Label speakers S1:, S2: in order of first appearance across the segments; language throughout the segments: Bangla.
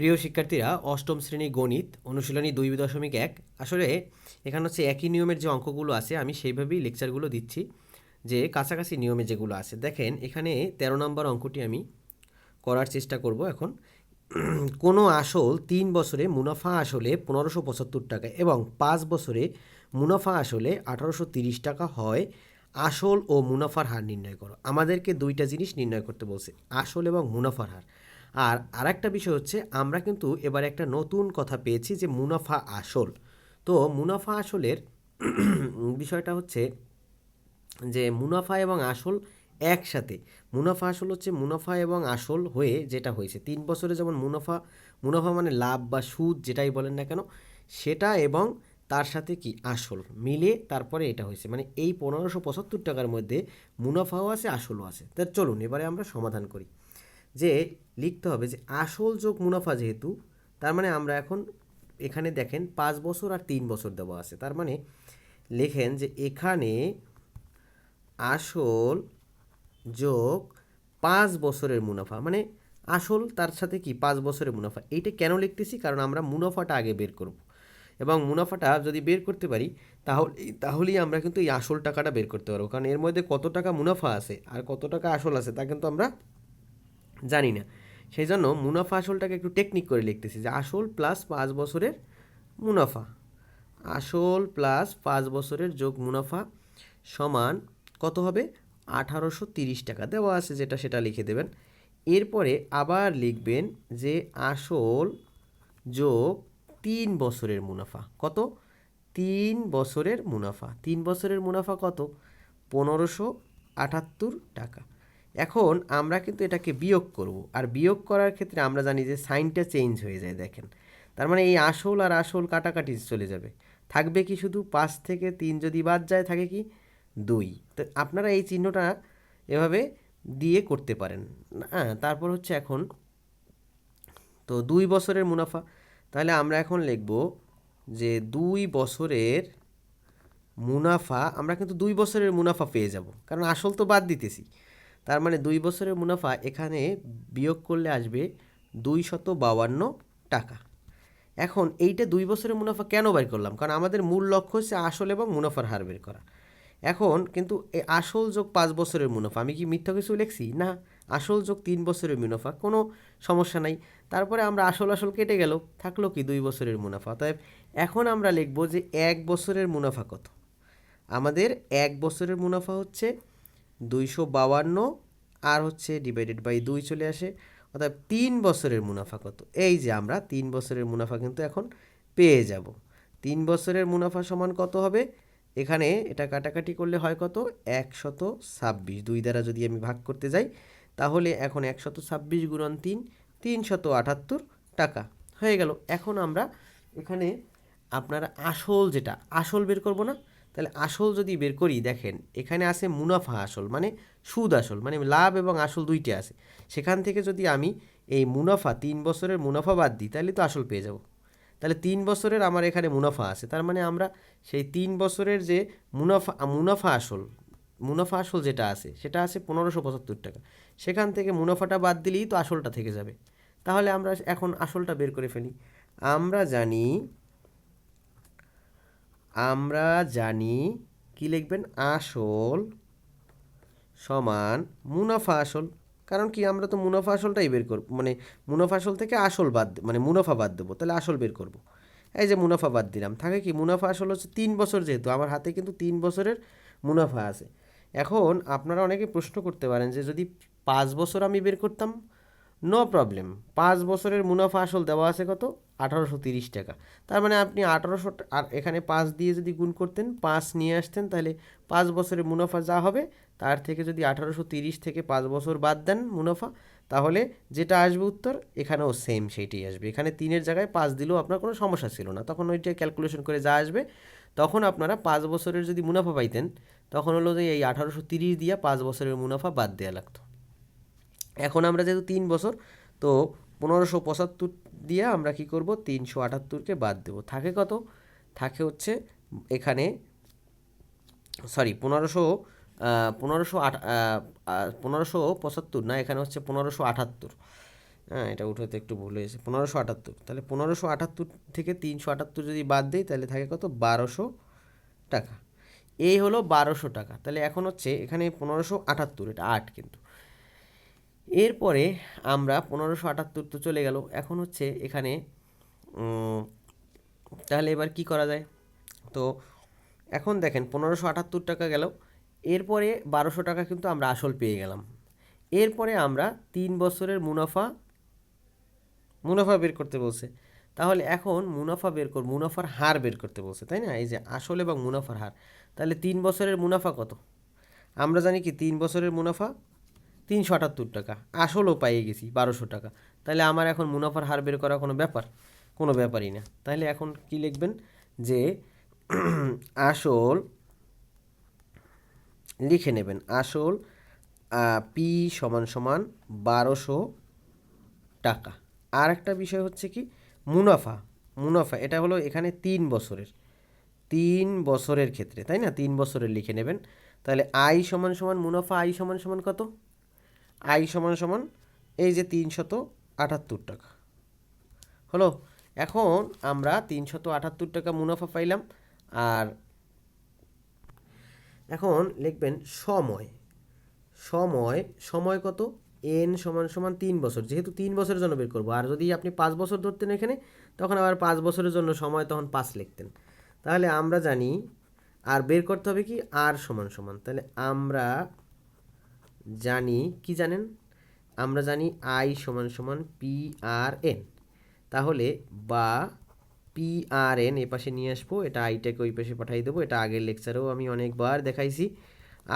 S1: প্রিয় শিক্ষার্থীরা, অষ্টম শ্রেণি গণিত, অনুশীলনী দুই দশমিক এক। আসলে এখানে হচ্ছে একই নিয়মের যে অঙ্কগুলো আছে, আমি সেইভাবেই লেকচারগুলো দিচ্ছি, যে কাছাকাছি নিয়মে যেগুলো আছে। দেখেন, এখানে তেরো নম্বর অঙ্কটি আমি করার চেষ্টা করব এখন। কোনো আসল তিন বছরে মুনাফা আসলে পনেরোশো পঁচাত্তর টাকা এবং পাঁচ বছরে মুনাফা আসলে আঠারোশো তিরিশ টাকা হয়। আসল ও মুনাফার হার নির্ণয় করো। আমাদেরকে দুইটা জিনিস নির্ণয় করতে বলছে, আসল এবং মুনাফার হার। আর আরেকটা বিষয় হচ্ছে, আমরা কিন্তু এবার একটা নতুন কথা পেয়েছি যে মুনাফা আসল। তো মুনাফা আসলের বিষয়টা হচ্ছে যে মুনাফা এবং আসল একসাথে। মুনাফা আসল হচ্ছে মুনাফা এবং আসল হয়ে যেটা হয়েছে। তিন বছরে যেমন মুনাফা মুনাফা মানে লাভ বা সুদ যেটাই বলেন না কেন, সেটা এবং তার সাথে কি? আসল। মিলে তারপরে এটা হয়েছে। মানে এই পনেরোশো পঁচাত্তর টাকার মধ্যে মুনাফাও আছে, আসলও আছে। তা চলুন, এবারে আমরা সমাধান করি। যে লিখতে হবে যে আসল যোগ মুনাফা যেহেতু, তার মানে আমরা এখন এখানে দেখেন পাঁচ বছর আর তিন বছর দেওয়া আছে। তার মানে লেখেন যে এখানে আসল যোগ পাঁচ বছরের মুনাফা। মানে আসল তার সাথে কি পাঁচ বছরের মুনাফা? এইটা কেন লিখতেছি? কারণ আমরা মুনাফাটা আগে বের করব। এবং মুনাফাটা যদি বের করতে পারি, তাহলে, তাহলেই আমরা কিন্তু এই আসল টাকাটা বের করতে পারব। কারণ এর মধ্যে কত টাকা মুনাফা আছে আর কত টাকা আসল আছে, তা কিন্তু আমরা জানি না সেই জন্য মুনাফা আসলটাকে একটু টেকনিক করে লিখতেছি যে আসল প্লাস পাঁচ বছরের মুনাফা। আসল প্লাস পাঁচ বছরের যোগ মুনাফা সমান কত হবে? আঠারোশো তিরিশ টাকা দেওয়া আছে যেটা সেটা লিখে দেবেন। এরপরে আবার লিখবেন যে আসল যোগ তিন বছরের মুনাফা। কত? তিন বছরের মুনাফা। তিন বছরের মুনাফা কত? পনেরোশো আটাত্তর টাকা। এখন আমরা কিন্তু এটাকে বিয়োগ করব। আর বিয়োগ করার ক্ষেত্রে আমরা জানি যে সাইনটা চেঞ্জ হয়ে যায়, দেখেন। তার মানে এই আসল আর আসল কাটাকাটি চলে যাবে। থাকবে কি শুধু পাঁচ থেকে তিন যদি বাদ যায়, থাকে কি দুই। তো আপনারা এই চিহ্নটা এভাবে দিয়ে করতে পারেন। হ্যাঁ তারপর হচ্ছে এখন তো দুই বছরের মুনাফা। তাহলে আমরা এখন লিখব যে দুই বছরের মুনাফা, আমরা কিন্তু দুই বছরের মুনাফা পেয়ে যাব। কারণ আসল তো বাদ দিতেছি। তার মানে দুই বছরের মুনাফা এখানে বিয়োগ করলে আসবে দুই শত বাউান্ন টাকা। এখন এইটা দুই বছরের মুনাফা কেন বের করলাম? কারণ আমাদের মূল লক্ষ্য হচ্ছে আসল এবং মুনাফার হার বের করা। এখন কিন্তু এই আসল যোগ পাঁচ বছরের মুনাফা, আমি কি মিথ্যা কিছু লিখছি? না, আসল যোগ তিন বছরের মুনাফা, কোনো সমস্যা নাই। তারপরে আমরা আসল আসল কেটে গেল, থাকল কি দুই বছরের মুনাফা? তাই এখন আমরা লিখব যে এক বছরের মুনাফা কত? আমাদের এক বছরের মুনাফা হচ্ছে দুইশো বাউান্ন আর হচ্ছে ডিভাইডেড বাই দুই চলে আসে। অর্থাৎ তিন বছরের মুনাফা কত? এই যে আমরা তিন বছরের মুনাফা কিন্তু এখন পেয়ে যাব। তিন বছরের মুনাফা সমান কত হবে? এখানে এটা কাটাকাটি করলে হয় কত? একশত ছাব্বিশ। দুই দ্বারা যদি আমি ভাগ করতে যাই, তাহলে এখন একশত ছাব্বিশ গুণন তিন, তিনশত আটাত্তর টাকা। হয়ে গেল। এখন আমরা এখানে আপনারা আসল যেটা, আসল বের করব না তাহলে আসল যদি বের করি, দেখেন, এখানে আছে মুনাফা আসল মানে সুদ আসল মানে লাভ এবং আসল দুইটা আছে। সেখান থেকে যদি আমি এই মুনাফা, তিন বছরের মুনাফা বাদ দিই, তাহলে তো আসল পেয়ে যাব। তাহলে তিন বছরের আমার এখানে মুনাফা আছে, তার মানে আমরা সেই তিন বছরের যে মুনাফা মুনাফা আসল মুনাফা আসল যেটা আছে, সেটা আছে পনেরোশো পঁচাত্তর টাকা। সেখান থেকে মুনাফাটা বাদ দিলেই তো আসলটা থেকে যাবে। তাহলে আমরা এখন আসলটা বের করে ফেলি। আমরা জানি আমরা জানি কি লিখবেন? আসল সমান মুনাফা আসল। কারণ কি? আমরা তো মুনাফা আসলটাই বের করব। মানে মুনাফা আসল থেকে আসল বাদ মানে মুনাফা বাদ দেবো। তাহলে আসল বের করব। এই যে মুনাফা বাদ দিলাম। থাকে কি? মুনাফা আসল হচ্ছে তিন বছর যেহেতু, আমার হাতে কিন্তু তিন বছরের মুনাফা আছে। এখন আপনারা অনেকে প্রশ্ন করতে পারেন যে যদি পাঁচ বছর আমি বের করতাম নো প্রবলেম পাঁচ বছরের মুনাফা আসল দেওয়া আছে কত? আঠারোশো তিরিশ টাকা। তার মানে আপনি আঠারোশো আর এখানে পাঁচ দিয়ে যদি গুণ করতেন, পাঁচ নিয়ে আসতেন, তাহলে পাঁচ বছরের মুনাফা যা হবে, তার থেকে যদি আঠারোশো তিরিশ থেকে পাঁচ বছর বাদ দেন মুনাফা, তাহলে যেটা আসবে উত্তর, এখানেও সেম সেইটাই আসবে। এখানে তিনের জায়গায় পাঁচ দিলেও আপনার কোনো সমস্যা ছিল না। তখন ওইটা ক্যালকুলেশন করে যা আসবে, তখন আপনারা পাঁচ বছরের যদি মুনাফা পাইতেন, তখন হলো যে এই আঠারোশো তিরিশ দিয়ে পাঁচ বছরের মুনাফা বাদ দেওয়া লাগতো। এখন আমরা যেহেতু তিন বছর, তো পনেরোশো পঁচাত্তর দিয়ে আমরা কি করব? তিনশো আটাত্তরকে বাদ দেব। থাকে কত? থাকে হচ্ছে এখানে সরি পনেরোশো পনেরোশো আট পনেরোশো পঁচাত্তর না, এখানে হচ্ছে পনেরোশো আটাত্তর। হ্যাঁ এটা উঠাতে একটু ভুল হয়েছে পনেরোশো আটাত্তর। তাহলে পনেরোশো আটাত্তর থেকে তিনশো আটাত্তর যদি বাদ দিই, তাহলে থাকে কত? বারোশো টাকা। এই হলো বারোশো টাকা। তাহলে এখন হচ্ছে এখানে পনেরোশো আটাত্তর, এটা আট কিন্তু। এরপরে আমরা পনেরোশো আটাত্তর তো চলে গেল। এখন হচ্ছে এখানে তাহলে এবার কি করা যায়? তো এখন দেখেন পনেরোশো আটাত্তর টাকা গেল। এরপরে বারোশো টাকা কিন্তু আমরা আসল পেয়ে গেলাম। এরপরে আমরা তিন বছরের মুনাফা মুনাফা বের করতে বলছে। তাহলে এখন মুনাফা বের কর, মুনাফার হার বের করতে বলছে, তাই না? এই যে আসল এবং মুনাফার হার। তাহলে তিন বছরের মুনাফা কত? আমরা জানি কি তিন বছরের মুনাফা তিনশো আটাত্তর টাকা। আসলও পাইয়ে গেছি বারোশো টাকা। তাহলে আমার এখন মুনাফার হার বের করা কোনো ব্যাপার? কোনো ব্যাপারই না। তাহলে এখন কি লিখবেন? যে আসল লিখে নেবেন। আসল পি সমান সমান বারোশো টাকা। আর একটা বিষয় হচ্ছে কি? মুনাফা। মুনাফা, এটা হলো এখানে তিন বছরের। তিন বছরের ক্ষেত্রে, তাই না? তিন বছরের লিখে নেবেন। তাহলে আই সমান সমান মুনাফা, আই সমান সমান কত? আই সমান সমান এই যে তিনশত আটাত্তর টাকা। হলো? এখন আমরা তিনশত আটাত্তর টাকা মুনাফা পাইলাম আর এখন লিখবেন সময়। সময় সময় কত? এন সমান সমান তিন বছর। যেহেতু তিন বছরের জন্য বের করব। আর যদি আপনি পাঁচ বছর ধরতেন এখানে, তখন আবার পাঁচ বছরের জন্য সময় তখন পাঁচ লিখতেন। তাহলে আমরা জানি আর বের করতে হবে কি? আর সমান সমান। তাহলে আমরা জানি, কি জানেন? আমরা জানি আই সমান সমান পি আর এন তাহলে বা পি আর এন এ পাশে নিয়ে আসব, এটা আইটাকে ওই পাশে পাঠিয়ে দেবো, এটা আগের লেকচারেও আমি অনেকবার দেখাইছি।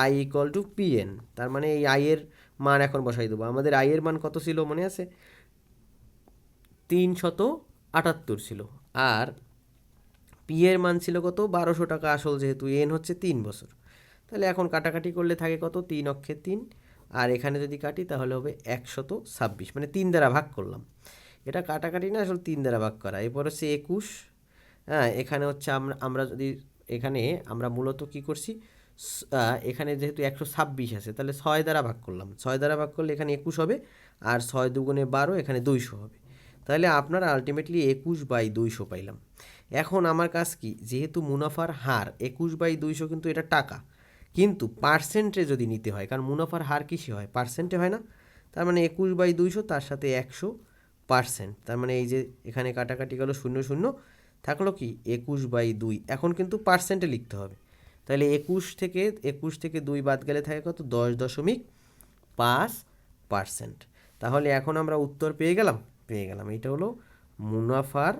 S1: I equal to P N তার মানে এই আইয়ের মান এখন বসাই দেবো। আমাদের আইয়ের মান কত ছিল মনে আছে? তিনশত আটাত্তর ছিল। আর পি এর মান ছিল কত? বারোশো টাকা, আসল যেহেতু এন হচ্ছে তিন বছর। তাহলে এখন কাটাকাটি করলে থাকে কত? তিন অক্ষে তিন। আর এখানে যদি কাটি তাহলে হবে একশত ছাব্বিশ। মানে তিন দ্বারা ভাগ করলাম। এটা কাটাকাটি না, আসলে তিন দ্বারা ভাগ করা। এরপর হচ্ছে একুশ। হ্যাঁ এখানে হচ্ছে আমরা আমরা যদি এখানে আমরা মূলত কি করছি? এখানে যেহেতু একশো ছাব্বিশ আছে, তাহলে ছয় দ্বারা ভাগ করলাম। ছয় দ্বারা ভাগ করলে এখানে একুশ হবে। আর ছয় দুগুণে বারো, এখানে দুইশো হবে। তাহলে আপনারা আলটিমেটলি একুশ বাই দুইশো পাইলাম। এখন আমার কাজ কি? যেহেতু মুনাফার হার, একুশ বাই দুইশো কিন্তু এটা টাকা। কিন্তু পার্সেন্টে যদি নিতে হয়, কারণ মুনাফার হার কিসে হয়? পার্সেন্টে হয় না? তার মানে একুশ বাই দুইশো, তার সাথে একশো পার্সেন্ট তার মানে এই যে এখানে কাটাকাটি গেলো শূন্য শূন্য, থাকল কি? একুশ বাই দুই। এখন কিন্তু পার্সেন্টে লিখতে হবে। তাহলে একুশ থেকে একুশ থেকে দুই বাদ গেলে থাকে কত? দশ দশমিক পাঁচ পার্সেন্ট তাহলে এখন আমরা উত্তর পেয়ে গেলাম? পেয়ে গেলাম। এটা হলো মুনাফার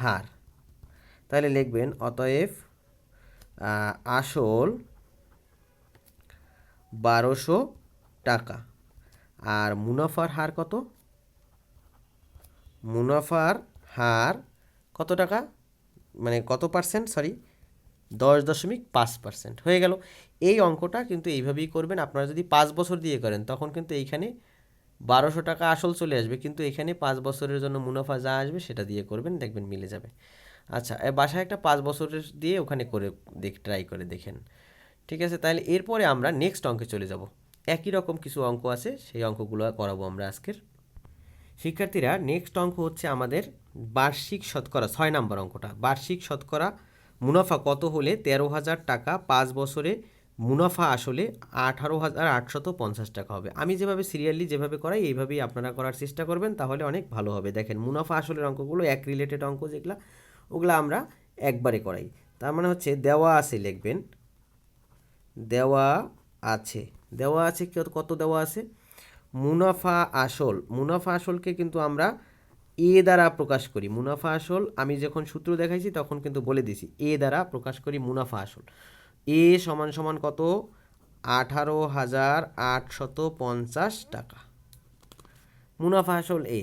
S1: হার। তাহলে লিখবেন, অতএব আসল বারোশো টাকা। আর মুনাফার হার কত? মুনাফার হার কত টাকা? মানে কত পার্সেন্ট সরি দশ দশমিক পাঁচ পার্সেন্ট হয়ে গেল। এই অঙ্কটা কিন্তু এইভাবেই করবেন। আপনারা যদি পাঁচ বছর দিয়ে করেন, তখন কিন্তু এইখানে বারোশো টাকা আসল চলে আসবে। কিন্তু এখানে পাঁচ বছরের জন্য মুনাফা যা আসবে, সেটা দিয়ে করবেন। দেখবেন মিলে যাবে। আচ্ছা বাসায় একটা পাঁচ বছরের দিয়ে ওখানে করে দেখ ট্রাই করে দেখেন। ঠিক আছে, তাহলে এরপরে আমরা নেক্সট অঙ্কে চলে যাব। একই রকম কিছু অঙ্ক আছে, সেই অঙ্কগুলো করাবো আমরা আজকের। শিক্ষার্থীরা নেক্সট অঙ্ক হচ্ছে আমাদের বার্ষিক শতকরা, ছয় নম্বর অঙ্কটা। বার্ষিক শতকরা মুনাফা কত হলে তেরো হাজার টাকা পাঁচ বছরে মুনাফা আসলে আঠারো হাজার আটশত পঞ্চাশ টাকা হবে। আমি যেভাবে সিরিয়ালি যেভাবে করাই, এইভাবেই আপনারা করার চেষ্টা করবেন, তাহলে অনেক ভালো হবে। দেখেন, মুনাফা আসলের অঙ্কগুলো এক রিলেটেড অঙ্ক যেগুলো ওগুলো আমরা একবারে করাই। তার মানে হচ্ছে দেওয়া আছে লিখবেন। দেওয়া আছে। দেওয়া আছে কত কত দেওয়া আছে? মুনাফা আসল। মুনাফা আসলকে কিন্তু আমরা এ দ্বারা প্রকাশ করি। মুনাফা আসল, আমি যখন সূত্র দেখাইছি তখন কিন্তু বলে দিছি এ দ্বারা প্রকাশ করি মুনাফা আসল। এ সমান সমান কত? আঠারো হাজার আটশত পঞ্চাশ টাকা। মুনাফা আসল এ।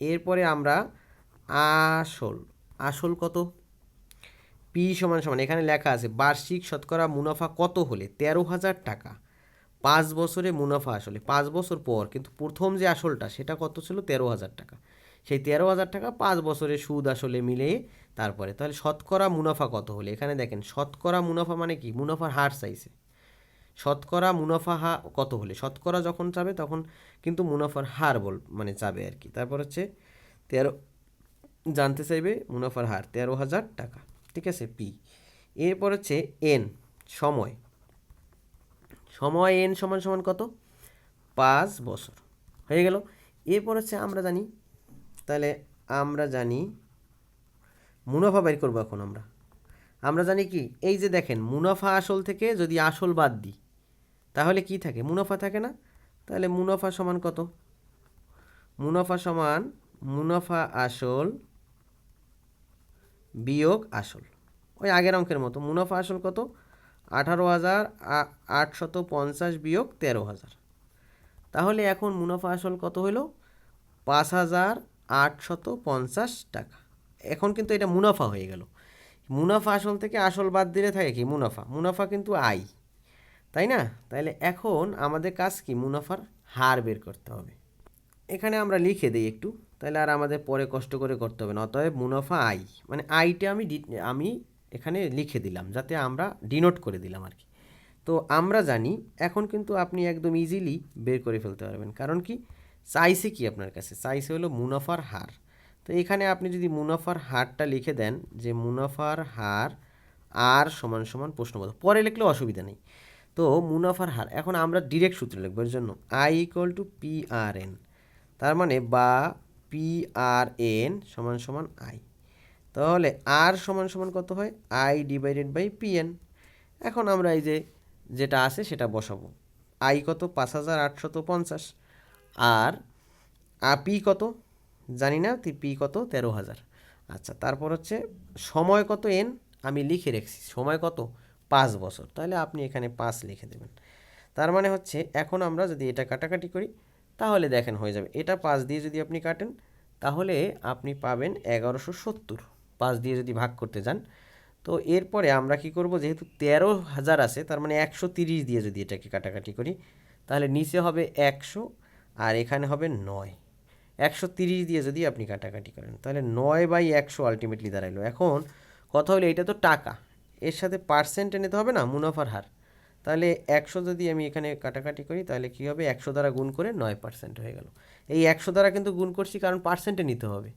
S1: এরপরে আমরা আসল। আসল কত? পি সমান সমান, এখানে লেখা আছে, বার্ষিক শতকরা মুনাফা কত হলে? তেরো হাজার টাকা। পাঁচ বছরে মুনাফা আসলে, পাঁচ বছর পর, কিন্তু প্রথম যে আসলটা, সেটা কত ছিল? তেরো হাজার টাকা। সেই তেরো হাজার টাকা পাঁচ বছরে সুদ আসলে মিলে তারপরে, তাহলে শতকরা মুনাফা কত হলে? এখানে দেখেন, শতকরা মুনাফা মানে কি? মুনাফার হার চাইছে শতকরা মুনাফা হা, কত হলে? শতকরা যখন চাবে, তখন কিন্তু মুনাফার হার বল মানে চাবে আর কি। তারপর হচ্ছে, তেরো জানতে চাইবে মুনাফার হার তেরো হাজার টাকা। ঠিক আছে? পি। এরপর হচ্ছে এন, সময়। সময় এন সমান সমান কত? পাঁচ বছর। হয়ে গেল? এরপর হচ্ছে আমরা জানি, তাহলে আমরা জানি মুনাফা বের করব এখন আমরা। আমরা জানি কি? এই যে দেখেন, মুনাফা আসল থেকে যদি আসল বাদ দিই, তাহলে কি থাকে? মুনাফা থাকে না? তাহলে মুনাফা সমান কত? মুনাফা সমান, মুনাফা আসল বিয়োগ আসল। ওই আগের অঙ্কের মতো। মুনাফা আসল কত? আঠারো হাজার আটশত পঞ্চাশ বিয়োগ তেরো হাজার। তাহলে এখন মুনাফা আসল কত হলো পাঁচ হাজার আটশত পঞ্চাশ টাকা। এখন কিন্তু এটা মুনাফা হয়ে গেল। মুনাফা আসল থেকে আসল বাদ দিলে থাকে কি? মুনাফা। মুনাফা কিন্তু আয়। তাই না? তাহলে এখন আমাদের কাজ কি? মুনাফার হার বের করতে হবে। এখানে আমরা লিখে দিই একটু। তাহলে আর আমাদের পরে কষ্ট করে করতে হবে না। অতএব মুনাফা আই। মানে আইটা আমি আমি এখানে লিখে দিলাম, যাতে আমরা ডিনোট করে দিলাম আর কি। তো আমরা জানি, এখন কিন্তু আপনি একদম ইজিলি বের করে ফেলতে পারবেন। কারণ কি? চাইছে কি আপনার কাছে? চাইছে হলো মুনাফার হার। তো এখানে আপনি যদি মুনাফার হারটা লিখে দেন, যে মুনাফার হার আর সমান সমান প্রশ্নবোধক। পরে লিখলেও অসুবিধা নেই। তো মুনাফার হার, এখন আমরা ডিরেক্ট সূত্র লিখব, এর জন্য I equal to P R N তার মানে বা পি আর এন সমান সমান আই তাহলে আর সমান সমান কত হয়? I divided by P N এখন আমরা এই যে যেটা আছে সেটা বসাবো। আই কত? পাঁচ হাজার আটশত পঞ্চাশ। আর পি কত? জানি না পি কত? তেরো হাজার। আচ্ছা তারপর হচ্ছে সময় কত এন আমি লিখে রেখেছি। সময় কত? পাঁচ বছর। তাহলে আপনি এখানে পাঁচ লিখে দেবেন। তার মানে হচ্ছে এখন আমরা যদি এটা কাটাকাটি করি তাহলে দেখেন হয়ে যাবে। এটা পাঁচ দিয়ে যদি আপনি কাটেন, তাহলে আপনি পাবেন এগারোশো সত্তর। পাঁচ দিয়ে যদি ভাগ করতে যান, তো এরপরে আমরা কি করব, যেহেতু তেরো হাজার আছে, তার মানে একশো তিরিশ দিয়ে যদি এটাকে কাটাকাটি করি, তাহলে নিচে হবে একশো আর এখানে হবে নয়। একশো তিরিশ দিয়ে যদি আপনি কাটাকাটি করেন, তাহলে নয় বাই একশো আলটিমেটলি দাঁড়াইলো। এখন কথা হলো, এটা তো টাকা। এর সাথে পার্সেন্ট নিতে হবে না, মুনাফার হার। তাহলে একশো যদি আমি এখানে কাটাকাটি করি, তাহলে কী হবে? একশো দ্বারা গুণ করে নয় পার্সেন্ট হয়ে গেল। এই একশো দ্বারা কিন্তু গুণ করছি কারণ পার্সেন্টে নিতে হবে।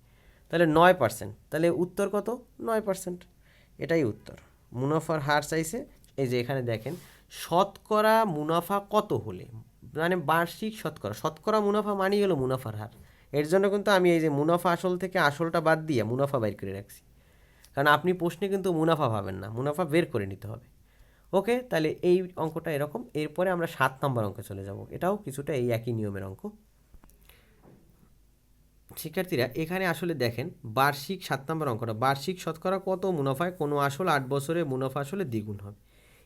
S1: তাহলে নয় পার্সেন্ট তাহলে উত্তর কত? নয় পার্সেন্ট এটাই উত্তর। মুনাফার হার চাইছে। এই যে এখানে দেখেন, শতকরা মুনাফা কত হলে? মানে বার্ষিক শতকরা। শতকরা মুনাফা মানেই হলো মুনাফার হার। এর জন্য কিন্তু আমি এই যে মুনাফা আসল থেকে আসলটা বাদ দিয়ে মুনাফা বের করে রাখছি। কারণ আপনি প্রশ্নে কিন্তু মুনাফা পাবেন না। মুনাফা বের করে নিতে হবে। ওকে তাহলে এই অঙ্কটা এরকম। এরপরে আমরা সাত নম্বর অঙ্কে চলে যাব। এটাও কিছুটা এই একই নিয়মের অঙ্ক। শিক্ষার্থীরা, এখানে আসলে দেখেন, বার্ষিক সাত নম্বর অঙ্কটা, বার্ষিক শতকরা কত মুনাফায়? কোনো আসল আট বছরে মুনাফা আসলে দ্বিগুণ হবে।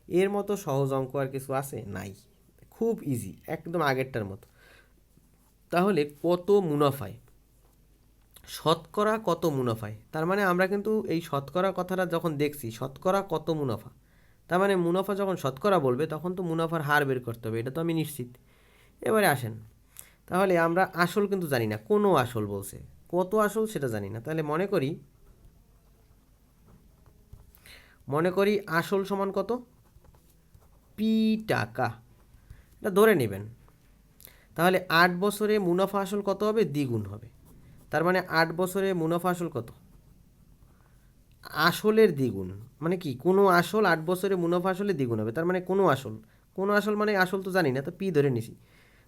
S1: এর মতো সহজ অঙ্ক আর কিছু আছে? নাই। খুব ইজি একদম আগেরটার মতো। তাহলে কত মুনাফায়? শতকরা কত মুনাফায়? তার মানে আমরা কিন্তু এই শতকরা কথাটা যখন দেখছি, শতকরা কত মুনাফা? তার মানে মুনাফা যখন শতকরা বলবে, তখন তো মুনাফার হার বের করতে হবে, এটা তো আমি নিশ্চিত। এবারে আসেন। তাহলে আমরা আসল কিন্তু জানি না, কোনো আসল বলছে। কত আসল সেটা জানি না। তাহলে মনে করি মনে করি আসল সমান কত? পি টাকা। এটা ধরে নেবেন। তাহলে আট বছরে মুনাফা আসল কত হবে? দ্বিগুণ হবে। তার মানে আট বছরে মুনাফা আসল কত? আসলের দ্বিগুণ। মানে কি? কোনো আসল আট বছরে মুনাফা আসলে দ্বিগুণ হবে। তার মানে কোনো আসল। কোনো আসল মানে আসল তো জানি না, তো পি ধরে নিছি।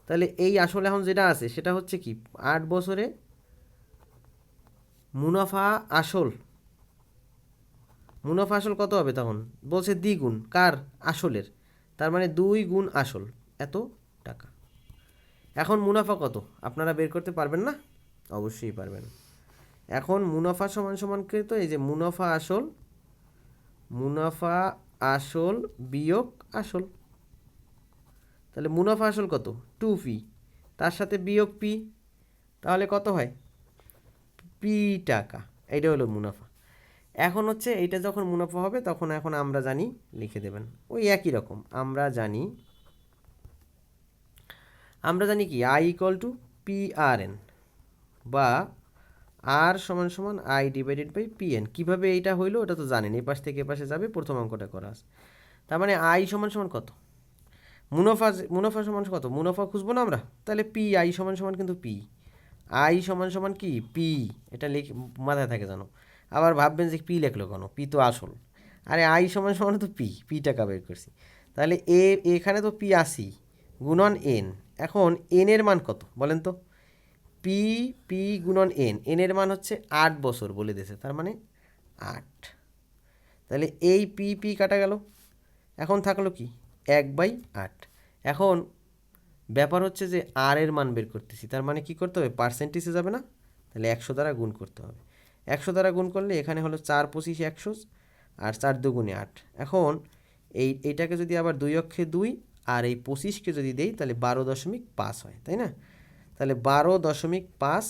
S1: তাহলে এই আসল এখন যেটা আছে, সেটা হচ্ছে কি? আট বছরে মুনাফা আসল। মুনাফা আসল কত হবে তখন? বলছে দ্বিগুণ। কার? আসলের। তার মানে দুই গুণ আসল। এত টাকা। এখন মুনাফা কত? আপনারা বের করতে পারবেন না? অবশ্যই পারবেন। এখন মুনাফা সমান সমানকে তো? এই যে মুনাফা আসল মুনাফা আসল বিয়োগ আসল। তাহলে মুনাফা আসল কত? টু পি তার সাথে বিয়োগ পি তাহলে কত হয়? পি টাকা। এইটা হলো মুনাফা। এখন হচ্ছে এইটা যখন মুনাফা হবে, তখন এখন আমরা জানি, লিখে দেবেন। ওই একই রকম। আমরা জানি আমরা জানি কি? I equal to P R N বা আর সমান সমান I divided by P N কীভাবে এইটা হইল ওটা তো জানেন, এই পাশ থেকে এ পাশে যাবে, প্রথম অঙ্কটা করা আছে। তার মানে আই সমান সমান কত? মুনাফা মুনাফা সমান কত? মুনাফা খুঁজবো না আমরা? তাহলে পি আই সমান সমান কিন্তু পি আই সমান সমান কি? পি এটা লিখ, মাথায় থাকে জানো আবার ভাববেন যে পি লেখলো কেন? পি তো আসল। আরে আই সমান সমান তো পি পি টাকা বের করছি। তাহলে এ, এখানে তো পি আসি, গুণন এন এখন এন এর মান কত? বলেন তো। পি পি গুণন এন এন এর মান হচ্ছে আট বছর বলে দিয়েছে, তার মানে আট। তাহলে এই পি পি কাটা গেল। এখন থাকল কি? এক বাই আট। এখন ব্যাপার হচ্ছে যে আর এর মান বের করতেছি, তার মানে কি করতে হবে? পার্সেন্টেজে যাবে না? তাহলে একশো দ্বারা গুণ করতে হবে। একশো দ্বারা গুণ করলে এখানে হলো চার পঁচিশ একশো আর চার দুগুণে আট। এখন এই এইটাকে যদি আবার দুই অক্ষে দুই আর এই পঁচিশকে যদি দেই, তাহলে বারো দশমিক পাঁচ হয়, তাই না? তাহলে বারো দশমিক পাঁচ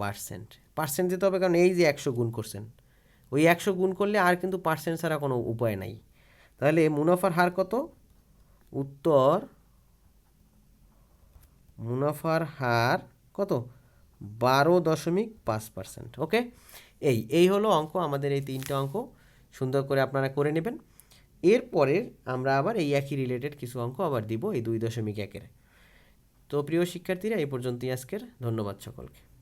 S1: পার্সেন্ট। পার্সেন্ট দিতে হবে কারণ এই যে একশো গুণ করছেন, ওই একশো গুণ করলে আর কিন্তু পার্সেন্ট ছাড়া কোনো উপায় নাই। তাহলে মুনাফার হার কত? উত্তর, মুনাফার হার কত? বারো দশমিক পাঁচ পার্সেন্ট, ওকে? এই এই হলো অঙ্ক, আমাদের এই তিনটা অঙ্ক। সুন্দর করে আপনারা করে নেবেন। এরপরের আমরা আবার এই একই রিলেটেড কিছু অঙ্ক আবার দিব, এই দুই দশমিক একের। তো প্রিয় শিক্ষার্থীরা এই পর্যন্তই আজকের। ধন্যবাদ সকলকে।